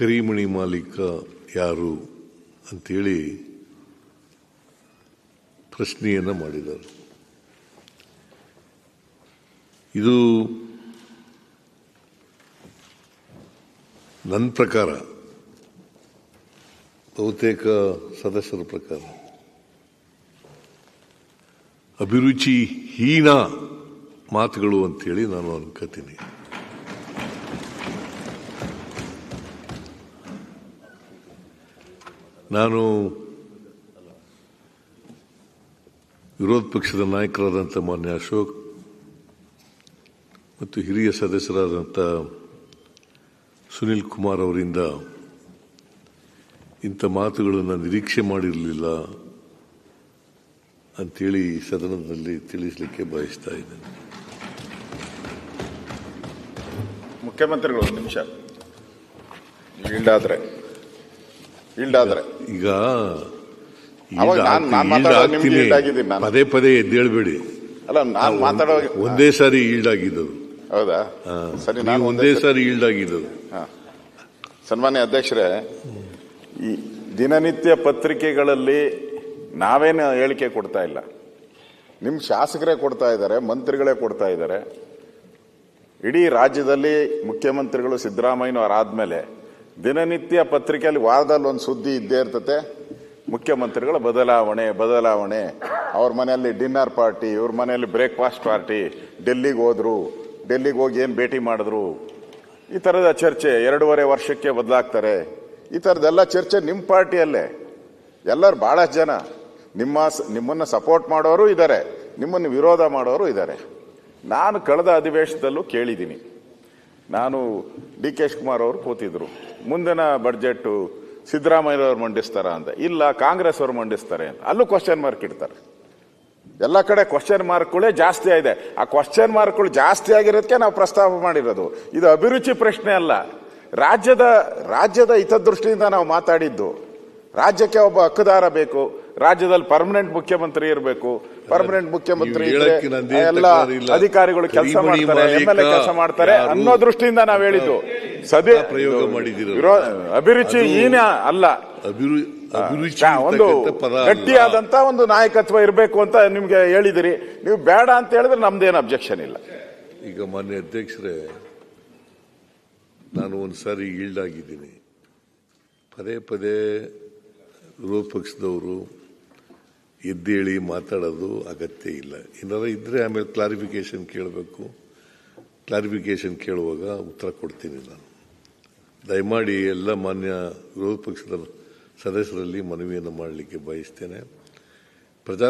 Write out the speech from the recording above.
ಕರಿಮಣಿ ಮಾಲೀಕ ಯಾರು ಅಂತೇಳಿ ಪ್ರಶ್ನೆಯನ್ನು ಮಾಡಿದರು ಇದು ನನ್ನ ಪ್ರಕಾರ, ಬಹುತೇಕ ಸದಸ್ಯರ ಪ್ರಕಾರ ಅಭಿರುಚಿ ಹೀನ ಮಾತುಗಳು ಅಂತೇಳಿ ನಾನು ಅನ್ಕೋತೀನಿ. ನಾನು ವಿರೋಧ ಪಕ್ಷದ ನಾಯಕರಾದಂಥ ಮಾನ್ಯ ಅಶೋಕ್ ಮತ್ತು ಹಿರಿಯ ಸದಸ್ಯರಾದಂಥ ಸುನಿಲ್ ಕುಮಾರ್ ಅವರಿಂದ ಇಂಥ ಮಾತುಗಳನ್ನು ನಿರೀಕ್ಷೆ ಮಾಡಿರಲಿಲ್ಲ ಅಂಥೇಳಿ ಸದನದಲ್ಲಿ ತಿಳಿಸಲಿಕ್ಕೆ ಬಯಸ್ತಾ ಇದ್ದೇನೆ. ಮುಖ್ಯಮಂತ್ರಿಗಳು, ಒಂದು ನಿಮಿಷ. ಈಲ್ಡಾದ್ರೆ ಈಲ್ಡ್ ಆಗಿದ್ದೀನಿ ನಾನು. ಪದೇ ಪದೇ ಎದ್ದೇಳ್ಬೇಡಿ ಅಲ್ಲ ನಾನು ಮಾತಾಡೋ ಒಂದೇ ಸಾರಿ ಈಲ್ಡ್ ಆಗಿದ್ದು ಹೌದಾ? ಸರಿ ನಾನು ಒಂದೇ ಸಾರಿ ಈಲ್ಡ್ ಆಗಿದ್ದದು ಸನ್ಮಾನ್ಯ ಅಧ್ಯಕ್ಷರೇ ಈ ದಿನನಿತ್ಯ ಪತ್ರಿಕೆಗಳಲ್ಲಿ ನಾವೇನು ಹೇಳಿಕೆ ಕೊಡ್ತಾ ಇಲ್ಲ. ನಿಮ್ಮ ಶಾಸಕರೇ ಕೊಡ್ತಾ ಇದ್ದಾರೆ ಮಂತ್ರಿಗಳೇ ಕೊಡ್ತಾ ಇದ್ದಾರೆ. ಇಡೀ ರಾಜ್ಯದಲ್ಲಿ ಮುಖ್ಯಮಂತ್ರಿಗಳು ಸಿದ್ದರಾಮಯ್ಯನವರಾದ್ಮೇಲೆ ದಿನನಿತ್ಯ ಪತ್ರಿಕೆಯಲ್ಲಿ ವಾರದಲ್ಲಿ ಒಂದು ಸುದ್ದಿ ಇದ್ದೇ ಇರ್ತತೆ. ಮುಖ್ಯಮಂತ್ರಿಗಳ ಬದಲಾವಣೆ ಬದಲಾವಣೆ. ಅವ್ರ ಮನೆಯಲ್ಲಿ ಡಿನ್ನರ್ ಪಾರ್ಟಿ, ಇವ್ರ ಮನೆಯಲ್ಲಿ ಬ್ರೇಕ್ಫಾಸ್ಟ್ ಪಾರ್ಟಿ, ಡೆಲ್ಲಿಗೆ ಹೋದ್ರು, ಡೆಲ್ಲಿಗೆ ಹೋಗಿ ಏನು ಭೇಟಿ ಮಾಡಿದ್ರು. ಈ ಥರದ ಚರ್ಚೆ ಎರಡೂವರೆ ವರ್ಷಕ್ಕೆ ಬದಲಾಗ್ತಾರೆ. ಈ ಥರದ್ದೆಲ್ಲ ಚರ್ಚೆ ನಿಮ್ಮ ಪಾರ್ಟಿಯಲ್ಲೇ. ಎಲ್ಲರೂ ಭಾಳಷ್ಟು ಜನ. ನಿಮ್ಮ ನಿಮ್ಮನ್ನು ಸಪೋರ್ಟ್ ಮಾಡೋರು ಇದ್ದಾರೆ ನಿಮ್ಮನ್ನು ವಿರೋಧ ಮಾಡೋರು ಇದ್ದಾರೆ ನಾನು ಕಳೆದ ಅಧಿವೇಶನದಲ್ಲೂ ಕೇಳಿದ್ದೀನಿ ನಾನು ಡಿ ಕೆ ಶಿವಕುಮಾರ್ ಅವರು ಕೂತಿದ್ರು. ಮುಂದಿನ ಬಡ್ಜೆಟ್ಟು ಸಿದ್ದರಾಮಯ್ಯವ್ರು ಮಂಡಿಸ್ತಾರ ಅಂತ. ಇಲ್ಲ, ಕಾಂಗ್ರೆಸ್ ಅವರು ಮಂಡಿಸ್ತಾರೆ ಅಂತ. ಅಲ್ಲೂ ಕ್ವಶನ್ ಮಾರ್ಕ್ ಇಡ್ತಾರೆ. ಎಲ್ಲ ಕಡೆ ಕ್ವಶನ್ ಮಾರ್ಕ್ಗಳೇ ಜಾಸ್ತಿ ಆಗಿದೆ. ಆ ಕ್ವಶನ್ ಮಾರ್ಕ್ಗಳು ಜಾಸ್ತಿ ಆಗಿರೋದಕ್ಕೆ ನಾವು ಪ್ರಸ್ತಾಪ ಮಾಡಿರೋದು. ಇದು ಅಭಿರುಚಿ ಪ್ರಶ್ನೆ ಅಲ್ಲ. ರಾಜ್ಯದ ರಾಜ್ಯದ ಹಿತದೃಷ್ಟಿಯಿಂದ ನಾವು ಮಾತಾಡಿದ್ದು. ರಾಜ್ಯಕ್ಕೆ ಒಬ್ಬ ಹಕ್ಕುದಾರ ಬೇಕು ರಾಜ್ಯದಲ್ಲಿ ಪರ್ಮನೆಂಟ್ ಮುಖ್ಯಮಂತ್ರಿ ಇರಬೇಕು ಪರ್ಮನೆಂಟ್ ಮುಖ್ಯಮಂತ್ರಿ ಎಲ್ಲ ಅಧಿಕಾರಿಗಳು ಕೆಲಸ ಮಾಡ್ತಾರೆ ಎಂ ಎಲ್ ಎ ಕೆಲಸ ಮಾಡ್ತಾರೆ ಅನ್ನೋ ದೃಷ್ಟಿಯಿಂದ ನಾವು ಹೇಳಿದ್ದು. ಸದೇ ಪ್ರಯೋಗ ಮಾಡಿದಿರೋ ಅಭಿರುಚಿ ಏನೇ ಈನ ಅಲ್ಲ. ಒಂದು ಗಟ್ಟಿಯಾದಂತ ಒಂದು ನಾಯಕತ್ವ ಇರಬೇಕು ಅಂತ ನಿಮ್ಗೆ ಹೇಳಿದಿರಿ. ನೀವು ಬೇಡ ಅಂತ ಹೇಳಿದ್ರೆ ನಮ್ದೇನು ಅಬ್ಜೆಕ್ಷನ್ ಇಲ್ಲ. ಈಗ ಮಾನ್ಯ ಅಧ್ಯಕ್ಷರೇ ನಾನು ಒಂದ್ಸಾರಿ ಈಲ್ಡ್ ಆಗಿದ್ದೀನಿ. ಪದೇ ಪದೇ ವಿರೋಧ ಎದ್ದೇಳಿ ಮಾತಾಡೋದು ಅಗತ್ಯ ಇಲ್ಲ. ಏನಾರ ಇದ್ರೆ ಆಮೇಲೆ ಕ್ಲಾರಿಫಿಕೇಶನ್ ಕೇಳಬೇಕು. ಕ್ಲಾರಿಫಿಕೇಶನ್ ಕೇಳುವಾಗ ಉತ್ತರ ಕೊಡ್ತೀನಿ ನಾನು. ದಯಮಾಡಿ ಎಲ್ಲ ಮಾನ್ಯ ವಿರೋಧ ಪಕ್ಷದ ಸದಸ್ಯರಲ್ಲಿ ಮನವಿಯನ್ನು ಮಾಡಲಿಕ್ಕೆ ಬಯಸ್ತೇನೆ. ಪ್ರಜಾ